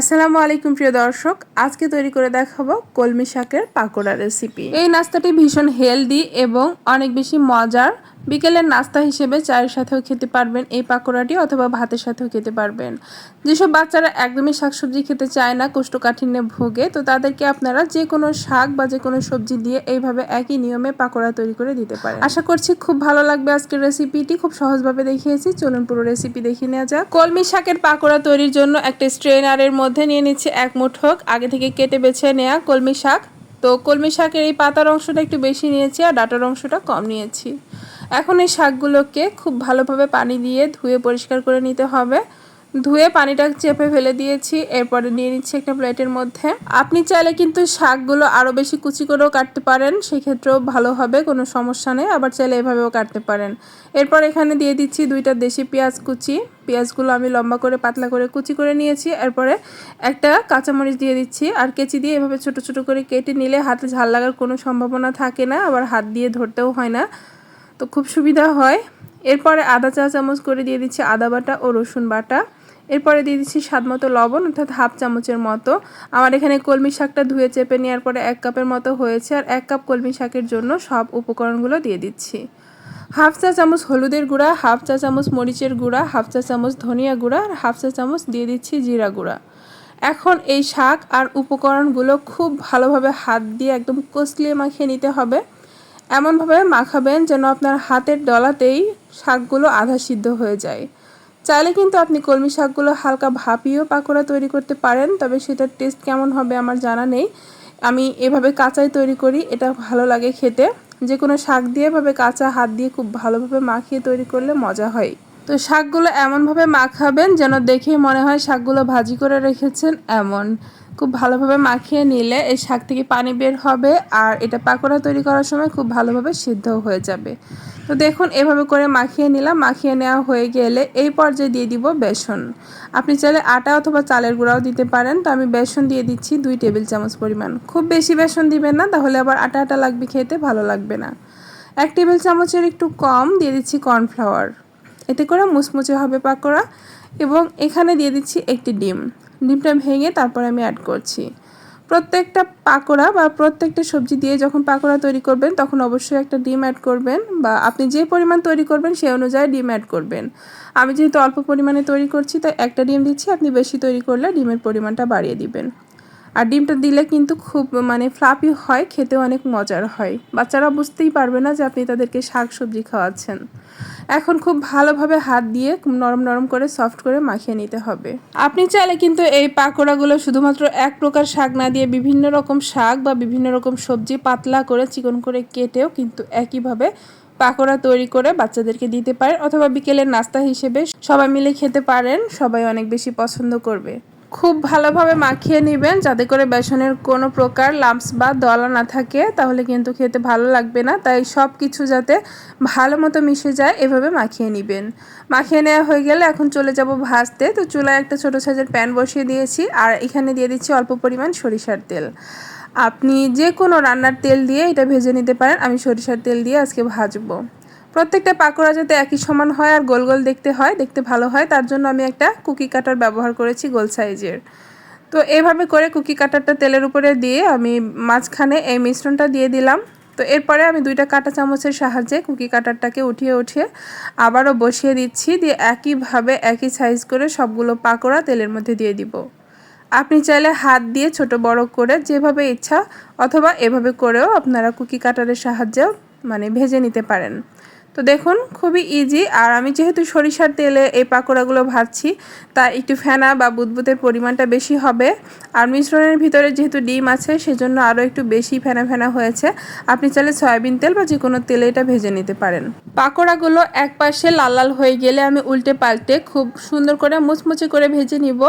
আসসালামু আলাইকুম, প্রিয় দর্শক। আজকে তৈরি করে দেখাবো কলমি শাকের পাকোড়া রেসিপি এই নাস্তাটি ভীষণ হেলদি এবং অনেক বেশি মজার বিকেলের নাস্তা হিসেবে চায়ের সাথেও খেতে পারবেন এই পাকোড়াটি অথবা ভাতের সাথেও খেতে পারবেন। যেসব বাচ্চারা একদমই শাকসবজি খেতে চায় না, কোষ্ঠকাঠিন্যে ভোগে, তো তাদেরকে আপনারা যে কোনো শাক বা যে কোনো সবজি দিয়ে এইভাবে একই নিয়মে পাকোড়া তৈরি করে দিতে পারেন। আশা করছি খুব ভালো লাগবে আজকের রেসিপিটি। খুব সহজভাবে দেখিয়েছি। চলুন পুরো রেসিপি দেখে নেওয়া যাক। কলমি শাকের পাকোড়া তৈরির জন্য একটা স্ট্রেনারের মধ্যে নিয়ে নিচ্ছে এক মুঠোক আগে থেকে কেটে বেছে নেওয়া কলমি শাক। তো কলমি শাকের এই পাতার অংশটা একটু বেশি নিয়েছি আর ডাটার অংশটা কম নিয়েছি। এখন এই শাকগুলোকে খুব ভালোভাবে পানি দিয়ে ধুয়ে পরিষ্কার করে নিতে হবে। ধুয়ে পানিটা চেপে ফেলে দিয়েছি, এরপরে নিয়ে নিচ্ছি একটা প্লেটের মধ্যে। আপনি চাইলে কিন্তু শাকগুলো আরও বেশি কুচি করেও কাটতে পারেন, সেক্ষেত্রেও ভালো হবে, কোনো সমস্যা নেই। আবার চাইলে এভাবেও কাটতে পারেন। এরপর এখানে দিয়ে দিচ্ছি দুইটা দেশি পেঁয়াজ কুচি। পেঁয়াজগুলো আমি লম্বা করে পাতলা করে কুচি করে নিয়েছি। এরপরে একটা কাঁচামরিচ দিয়ে দিচ্ছি। আর কেচি দিয়ে এভাবে ছোট ছোট করে কেটে নিলে হাতে ঝাল লাগার কোনো সম্ভাবনা থাকে না। আবার হাত দিয়ে ধরতেও হয় না। তো খুব সুবিধা হয়। এরপরে আদা চা চামচ করে দিয়ে দিচ্ছি আদা বাটা ও রসুন বাটা। এরপরে দিয়ে দিচ্ছি স্বাদ মতো লবণ, অর্থাৎ হাফ চামচের মতো। আমার এখানে কলমি শাকটা ধুয়ে চেপে নেওয়ার পরে এক কাপের মতো হয়েছে আর এক কাপ কলমি শাকের জন্য সব উপকরণগুলো দিয়ে দিচ্ছি। হাফ চা চামচ হলুদের গুঁড়া, হাফ চা চামচ মরিচের গুঁড়া, হাফ চা চামচ ধনিয়া গুঁড়া আর হাফ চা চামচ দিয়ে দিচ্ছি জিরা গুঁড়া। এখন এই শাক আর উপকরণগুলো খুব ভালোভাবে হাত দিয়ে একদম কষলিয়ে মাখিয়ে নিতে হবে। এমনভাবে মাখাবেন যেন আপনার হাতের ডলাতেই শাকগুলো আধা সিদ্ধ হয়ে যায়। চাইলে কিন্তু আপনি কলমি শাকগুলো হালকা ভাপিয়েও পাকোড়া তৈরি করতে পারেন, তবে সেটার টেস্ট কেমন হবে আমার জানা নেই। আমি এভাবে কাঁচাই তৈরি করি, এটা ভালো লাগে খেতে। যে কোনো শাক দিয়ে এভাবে কাঁচা হাত দিয়ে খুব ভালোভাবে মাখিয়ে তৈরি করলে মজা হয়। তো শাকগুলো এমনভাবে মাখাবেন যেন দেখে মনে হয় শাকগুলো ভাজি করে রেখেছেন এমন। খুব ভালোভাবে মাখিয়ে নিলে এই শাক থেকে পানি বের হবে আর এটা পাকোড়া তৈরি করার সময় খুব ভালোভাবে সিদ্ধ হয়ে যাবে। তো দেখুন, এভাবে করে মাখিয়ে নিলাম। মাখিয়ে নেওয়া হয়ে গেলে এই পর্যায়ে দিয়ে দিব বেসন। আপনি চাইলে আটা অথবা চালের গুঁড়াও দিতে পারেন। তো আমি বেসন দিয়ে দিচ্ছি দুই টেবিল চামচ পরিমাণ। খুব বেশি বেসন দিবেন না, তাহলে আবার আটা আটা লাগবে খেতে, ভালো লাগবে না। এক টেবিল চামচের একটু কম দিয়ে দিচ্ছি কর্নফ্লাওয়ার। এতে করে মুচমুচে হবে পাকোড়া এবং এখানে দিয়ে দিচ্ছি একটি ডিম। ডিমটা ভেঙে তারপর আমি অ্যাড করছি। প্রত্যেকটা পাকোড়া বা প্রত্যেকটা সবজি দিয়ে যখন পাকোড়া তৈরি করবেন, তখন অবশ্যই একটা ডিম অ্যাড করবেন বা আপনি যে পরিমাণ তৈরি করবেন, সেই অনুযায়ী ডিম অ্যাড করবেন। আমি যেহেতু অল্প পরিমাণে তৈরি করছি, তাই একটা ডিম দিচ্ছি, আপনি বেশি তৈরি করলে ডিমের পরিমাণটা বাড়িয়ে দিবেন। আর ডিমটা দিলে কিন্তু খুব মানে ফ্লাপি হয় খেতেও অনেক মজার হয়। বাচ্চারা বুঝতেই পারবে না যে আপনি তাদেরকে শাক সবজি খাওয়াচ্ছেন। এখন খুব ভালোভাবে হাত দিয়ে নরম নরম করে সফট করে মাখিয়ে নিতে হবে। আপনি চাইলে কিন্তু এই পাকোড়াগুলো শুধুমাত্র এক প্রকার শাক না দিয়ে বিভিন্ন রকম শাক বা বিভিন্ন রকম সবজি পাতলা করে, চিকন করে কেটেও কিন্তু একইভাবে পাকোড়া তৈরি করে বাচ্চাদেরকে দিতে পারেন অথবা বিকেলের নাস্তা হিসেবে সবাই মিলে খেতে পারেন, সবাই অনেক বেশি পছন্দ করবে। খুব ভালোভাবে মাখিয়ে নেবেন যাতে করে বেসনের কোনো প্রকার লাম্পস বা দলা না থাকে, তাহলে কিন্তু খেতে ভালো লাগবে না। তাই সব কিছু যাতে ভালো মতো মিশে যায়, এভাবে মাখিয়ে নেবেন। মাখিয়ে নেওয়া হয়ে গেলে এখন চলে যাব ভাজতে। তো চুলায় একটা ছোটো সাইজের প্যান বসিয়ে দিয়েছি আর এখানে দিয়ে দিচ্ছি অল্প পরিমাণ সরিষার তেল। আপনি যে কোনো রান্নার তেল দিয়ে এটা ভেজে নিতে পারেন। আমি সরিষার তেল দিয়ে আজকে ভাজবো। প্রত্যেকটা পাকোড়া যাতে একই সমান হয় আর গোল গোল দেখতে হয়, দেখতে ভালো হয়, তার জন্য আমি একটা কুকি কাটার ব্যবহার করেছি গোল সাইজের। তো এভাবে করে কুকি কাটারটা তেলের উপরে দিয়ে আমি মাঝখানে এই মিশ্রণটা দিয়ে দিলাম। তো এরপরে আমি দুইটা কাঁটা চামচের সাহায্যে কুকি কাটারটাকে উঠিয়ে উঠিয়ে আবারও বসিয়ে দিচ্ছি, দিয়ে একইভাবে একই সাইজ করে সবগুলো পাকোড়া তেলের মধ্যে দিয়ে দিব। আপনি চাইলে হাত দিয়ে ছোট বড় করে যেভাবে ইচ্ছা অথবা এভাবে করেও আপনারা কুকি কাটারের সাহায্যেও মানে ভেজে নিতে পারেন। তো দেখুন, খুবই ইজি আর আমি যেহেতু সরিষার তেলে এই পাকোড়াগুলো ভাজছি তা একটু ফেনা বা বুদবুদের পরিমাণটা বেশি হবে। আর মিশ্রণের ভিতরে যেহেতু ডিম আছে, সেজন্য আরও একটু বেশি ফেনা ফেনা হয়েছে। আপনি চাইলে সয়াবিন তেল বা যে কোনো তেলে এটা ভেজে নিতে পারেন। পাকোড়াগুলো এক পাশে লাল লাল হয়ে গেলে আমি উল্টে পাল্টে খুব সুন্দর করে মুচমুচে করে ভেজে নিব।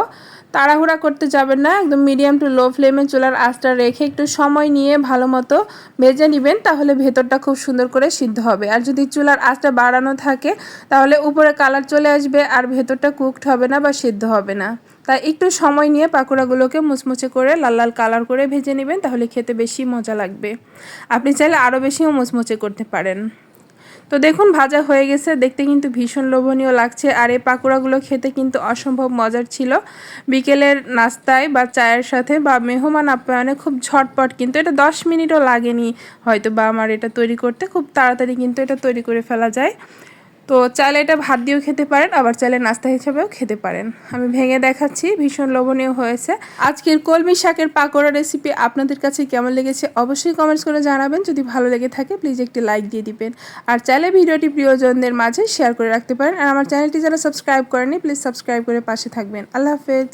তাড়াহুড়া করতে যাবেন না, একদম মিডিয়াম টু লো ফ্লেমে চুলার আঁচটা রেখে একটু সময় নিয়ে ভালো মতো ভেজে নেবেন, তাহলে ভেতরটা খুব সুন্দর করে সিদ্ধ হবে। আর যদি চুলার আঁচটা বাড়ানো থাকে, তাহলে উপরে কালার চলে আসবে আর ভেতরটা কুকড হবে না বা সিদ্ধ হবে না। তাই একটু সময় নিয়ে পাকোড়াগুলোকে মুচমুচে করে লাল লাল কালার করে ভেজে নেবেন, তাহলে খেতে বেশি মজা লাগবে। আপনি চাইলে আরও বেশিও মুচমুচে করতে পারেন। তো দেখুন, ভাজা হয়ে গেছে। দেখতে কিন্তু ভীষণ লোভনীয় লাগছে। আর এই পাকোড়াগুলো খেতে কিন্তু অসম্ভব মজার ছিল। বিকেলের নাস্তায় বা চায়ের সাথে বা মেহমান আপ্যায়নে খুব ঝটপট কিন্তু এটা দশ মিনিটও লাগেনি। হয়তো বা আমার এটা তৈরি করতে খুব তাড়াতাড়ি কিন্তু এটা তৈরি করে ফেলা যায়। তো চাইলে এটা ভাত দিয়েও খেতে পারেন, আবার চাইলে নাস্তা হিসেবেও খেতে পারেন। আমি ভেঙে দেখাচ্ছি, ভীষণ লোভনীয় হয়েছে। আজকের কলমি শাকের পাকোড়া রেসিপি আপনাদের কাছে কেমন লেগেছে অবশ্যই কমেন্টস করে জানাবেন। যদি ভালো লেগে থাকে প্লিজ একটি লাইক দিয়ে দিবেন। আর চাইলে ভিডিওটি প্রিয়জনদের মাঝে শেয়ার করে রাখতে পারেন। আর আমার চ্যানেলটি যারা সাবস্ক্রাইব করেনি প্লিজ সাবস্ক্রাইব করে পাশে থাকবেন। আল্লাহ হাফেজ।